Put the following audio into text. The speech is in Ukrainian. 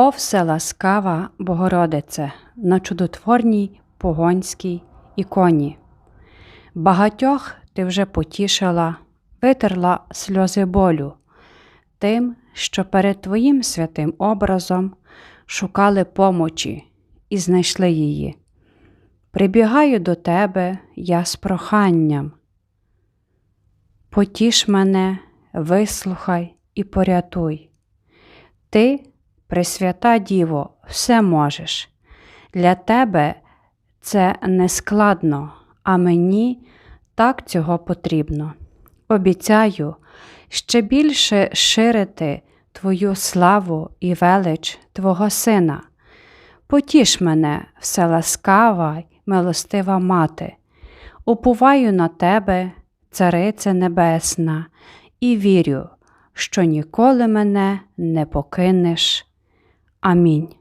О, все ласкава Богородице, на чудотворній погонській іконі. Багатьох ти вже потішила, витерла сльози болю, тим, що перед Твоїм святим образом шукали помочі і знайшли її. Прибігаю до Тебе я з проханням. Потіш мене, вислухай і порятуй. Ти, Пресвята Діво, все можеш. Для тебе це не складно, а мені так цього потрібно. Обіцяю ще більше ширити Твою славу і велич Твого Сина. Потіш мене, все ласкава й милостива мати, уповаю на тебе, Царице Небесна, і вірю, що ніколи мене не покинеш. Амінь.